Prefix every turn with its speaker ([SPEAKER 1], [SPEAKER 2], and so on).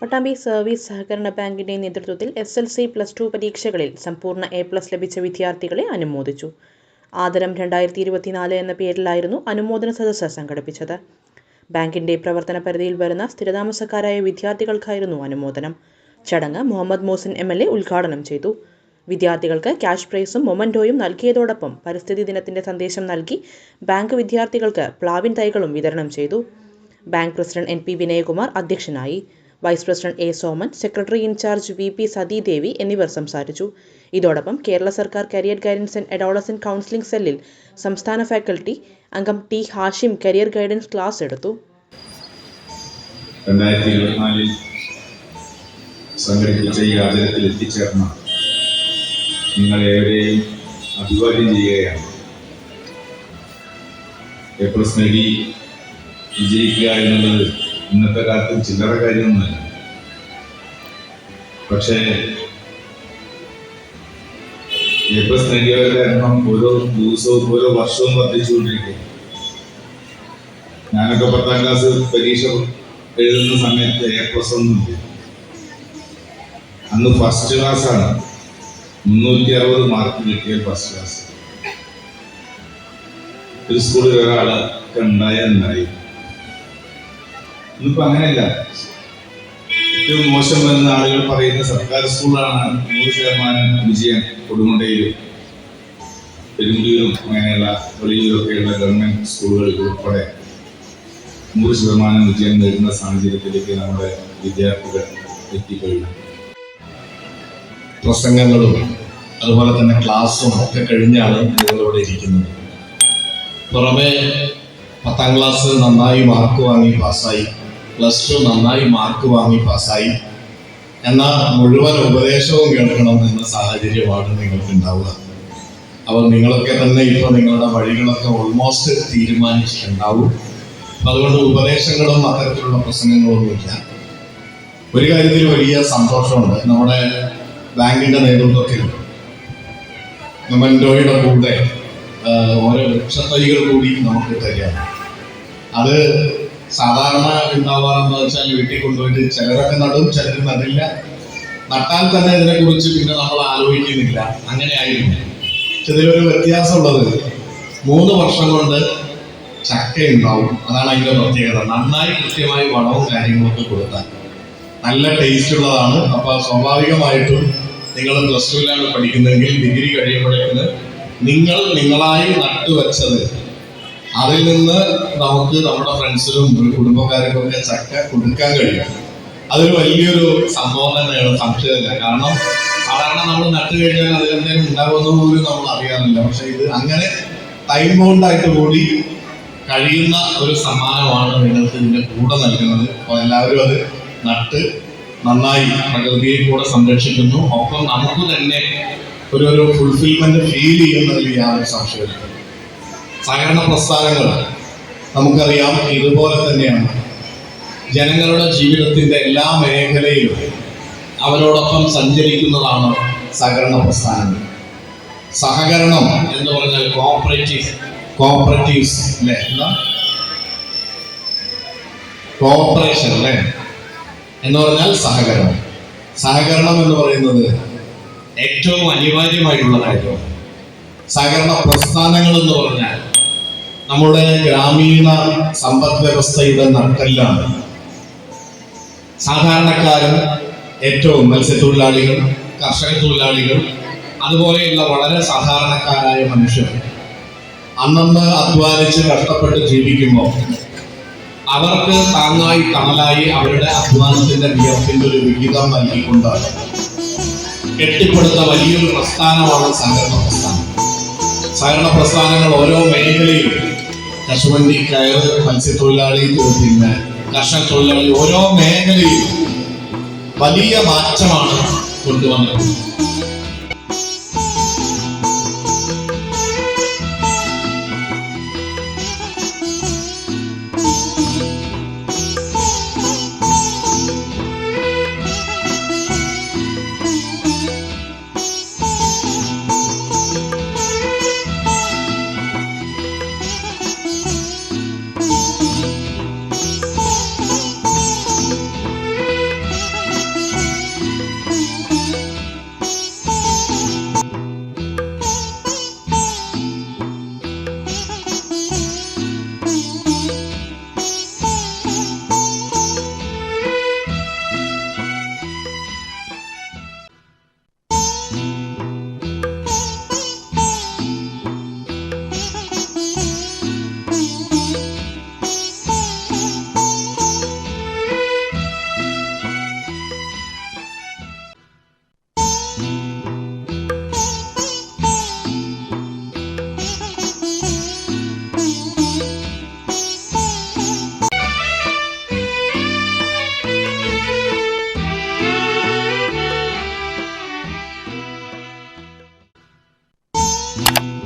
[SPEAKER 1] Pattambi service സഹകരണ ബാങ്കിന്റെ നേതൃത്വത്തിൽ S L C plus two പരീക്ഷകളിൽ സമ്പൂർണ എ പ്ലസ് ലഭിച്ച വിദ്യാർത്ഥികളെ അനുമോദിച്ചു. ആദരം രണ്ടായിരത്തി ഇരുപത്തിനാല് എന്ന പേരിലായിരുന്നു അനുമോദന സദസ്സ് സംഘടിപ്പിച്ചത്. ബാങ്കിന്റെ പ്രവർത്തന പരിധിയിൽ വരുന്ന സ്ഥിരതാമസക്കാരായ വിദ്യാർത്ഥികൾക്കായിരുന്നു അനുമോദനം. ചടങ്ങ് Muhammad Mohsin M L A ഉദ്ഘാടനം ചെയ്തു. വിദ്യാർത്ഥികൾക്ക് ക്യാഷ് പ്രൈസും മൊമന്റോയും നൽകിയതോടൊപ്പം പരിസ്ഥിതി ദിനത്തിന്റെ സന്ദേശം നൽകി ബാങ്ക് വിദ്യാർത്ഥികൾക്ക് പ്ലാവിൻ തൈകളും വിതരണം ചെയ്തു. Bank president N P Vinayakumar അധ്യക്ഷനായി. Vice president A Soman secretary in charge V P Sathidevi എന്നിവർ സംസാരിച്ചു. ഇതോടൊപ്പം കേരള സർക്കാർ career guidance and adolescent counselling സെല്ലിൽ സംസ്ഥാന ഫാക്കൽറ്റി അംഗം T Hashim career guidance class എടുത്തു.
[SPEAKER 2] എത്തിച്ചേർന്ന അഭിവാദ്യം ചെയ്യുകയാണ്. വിജയിക്കുക എന്നുള്ളത് ഇന്നത്തെ കാലത്ത് ചില്ലറ കാര്യമൊന്നുമല്ല. പക്ഷേ എബസ് നേടിയവരുടെ എണ്ണം ഓരോ ദിവസവും ഓരോ വർഷവും വർദ്ധിച്ചുകൊണ്ടിരിക്കും ഞാനൊക്കെ പത്താം ക്ലാസ് പരീക്ഷ എഴുതുന്ന സമയത്ത് എ പ്ലസ് ഒന്നുമില്ല അന്ന് ഫസ്റ്റ് ക്ലാസ് ആണ്. മുന്നൂറ്റി അറുപത് മാർക്ക് കിട്ടിയ ഫസ്റ്റ് ക്ലാസ് ഒരു സ്കൂളിൽ ഒരാളൊക്കെ ഉണ്ടായാൽ ഉണ്ടായി ഇന്നിപ്പോ അങ്ങനെയല്ല. ഏറ്റവും മോശം വരുന്ന ആളുകൾ പറയുന്ന സർക്കാർ സ്കൂളാണ് നൂറ് ശതമാനം വിജയം കൊടുമുണ്ടയിലും. പെരുമ്പൂരും അങ്ങനെയുള്ള വെളിയൂരൊക്കെയുള്ള ഗവൺമെന്റ് സ്കൂളുകളിൽ ഉൾപ്പെടെ നൂറ് ശതമാനം വിജയം നേടുന്ന സാഹചര്യത്തിലേക്ക് നമ്മുടെ വിദ്യാർത്ഥികൾ എത്തിക്കഴിഞ്ഞു.
[SPEAKER 3] പ്രസംഗങ്ങളും അതുപോലെ തന്നെ ക്ലാസ്സും ഒക്കെ കഴിഞ്ഞാണ് നിങ്ങളിവിടെ ഇരിക്കുന്നത് പുറമെ പത്താം ക്ലാസ് നന്നായി മാർക്ക് വാങ്ങി പാസ്സായി. പ്ലസ് ടു നന്നായി മാർക്ക് വാങ്ങി പാസ്സായി എന്നാൽ മുഴുവൻ ഉപദേശവും കേൾക്കണം എന്ന സാഹചര്യമാണ് നിങ്ങൾക്ക് ഉണ്ടാവുക. അപ്പോൾ നിങ്ങളൊക്കെ തന്നെ ഇപ്പോൾ നിങ്ങളുടെ വഴികളൊക്കെ ഓൾമോസ്റ്റ് തീരുമാനിച്ചിട്ടുണ്ടാവും. അപ്പം അതുകൊണ്ട് ഉപദേശങ്ങളും അത്തരത്തിലുള്ള പ്രസംഗങ്ങളൊന്നുമില്ല. ഒരു കാര്യത്തിൽ വലിയ സന്തോഷമുണ്ട്. നമ്മുടെ ബാങ്കിന്റെ നേതൃത്വത്തിൽ മെൻഡോയുടെ കൂടെ ഓരോ വൃക്ഷത്തൈകൾ കൂടി നമുക്ക് തരികയാണ്. അത് സാധാരണ ഉണ്ടാവാറെന്ന് വെച്ചാൽ വീട്ടിൽ കൊണ്ടുപോയിട്ട് ചിലരൊക്കെ നടും ചിലർ നടില്ല. നട്ടാൽ തന്നെ ഇതിനെക്കുറിച്ച് പിന്നെ നമ്മൾ ആലോചിക്കുന്നില്ല. അങ്ങനെ ആയിരുന്നു ഇതിലൊരു വ്യത്യാസമുള്ളത്. മൂന്ന് വർഷം കൊണ്ട് ചക്ക ഉണ്ടാവും അതാണ് അതിന്റെ പ്രത്യേകത. നന്നായി കൃത്യമായി വളവും കാര്യങ്ങളൊക്കെ കൊടുത്താൽ. നല്ല ടേസ്റ്റ് ഉള്ളതാണ്. അപ്പൊ സ്വാഭാവികമായിട്ടും നിങ്ങൾ പ്ലസ് ടുവിലാണ് പഠിക്കുന്നതെങ്കിൽ ഡിഗ്രി കഴിയുമ്പോഴേക്കിന് നിങ്ങൾ നിങ്ങളായി നട്ടുവെച്ചത് അതിൽ നിന്ന് നമുക്ക് നമ്മുടെ ഫ്രണ്ട്സിലും കുടുംബക്കാർക്കും ഒക്കെ ചക്ക കൊടുക്കാൻ കഴിയും. അതൊരു വലിയൊരു സംഭവം തന്നെയാണ് സംശയമില്ല. കാരണം സാധാരണ നമ്മൾ നട്ടു കഴിഞ്ഞാൽ അതിൽ എന്തെങ്കിലും ഉണ്ടാകുമെന്ന് പോലും നമ്മൾ അറിയാറില്ല. പക്ഷെ ഇത് അങ്ങനെ ടൈം ബൗണ്ടായിട്ട് കൂടി കഴിയുന്ന ഒരു സമ്മാനമാണ് നിങ്ങൾക്ക് ഇതിന്റെ കൂടെ നൽകുന്നത്. അപ്പോൾ എല്ലാവരും അത് നട്ട് നന്നായി പ്രകൃതിയെ കൂടെ സംരക്ഷിക്കുന്നു. ഒപ്പം നമുക്ക് തന്നെ ഒരു ഒരു ഫുൾഫിൽമെന്റ് ഫീൽ ചെയ്യുന്നതിൽ യാതൊരു സംശയമില്ല സഹകരണ പ്രസ്ഥാനങ്ങൾ നമുക്കറിയാം ഇതുപോലെ തന്നെയാണ്. ജനങ്ങളുടെ ജീവിതത്തിന്റെ എല്ലാ മേഖലയിലും അവരോടൊപ്പം സഞ്ചരിക്കുന്നതാണ് സഹകരണ പ്രസ്ഥാനങ്ങൾ. സഹകരണം എന്ന് പറഞ്ഞാൽ കോപ്പറേറ്റീവ് കോപ്പറേറ്റീവ്സ് അല്ലേ? എന്താ? കോഓപ്പറേഷൻ അല്ലേ? എന്ന് പറഞ്ഞാൽ സഹകരണം. സഹകരണം എന്ന് പറയുന്നത് ഏറ്റവും അനിവാര്യമായിട്ടുള്ള കാര്യമാണ് സഹകരണ പ്രസ്ഥാനങ്ങൾ എന്ന് പറഞ്ഞാൽ നമ്മുടെ ഗ്രാമീണ സമ്പദ് വ്യവസ്ഥയുടെ നട്ടെല്ലാണ് സാധാരണക്കാരൻ ഏറ്റവും മത്സ്യത്തൊഴിലാളികൾ കർഷക തൊഴിലാളികൾ അതുപോലെയുള്ള വളരെ സാധാരണക്കാരായ മനുഷ്യർ അന്നന്ന് അധ്വാനിച്ച് കഷ്ടപ്പെട്ട് ജീവിക്കുമ്പോൾ അവർക്ക് താങ്ങായി തണലായി അവരുടെ അധ്വാനത്തിന്റെ വിയർപ്പിന്റെ ഒരു വിഹിതം നൽകിക്കൊണ്ടാണ് കെട്ടിപ്പടുത്ത വലിയൊരു പ്രസ്ഥാനമാണ് സഹകരണ പ്രസ്ഥാനം. സഹകരണ പ്രസ്ഥാനങ്ങൾ ഓരോ മേഖലയിലും കശുവണ്ടി കയർ മത്സ്യത്തൊഴിലാളി പിന്നെ കർഷക തൊഴിലാളി ഓരോ മേഖലയിലും വലിയ മാറ്റമാണ് കൊണ്ടുവന്നിട്ടുള്ളത് Thank you.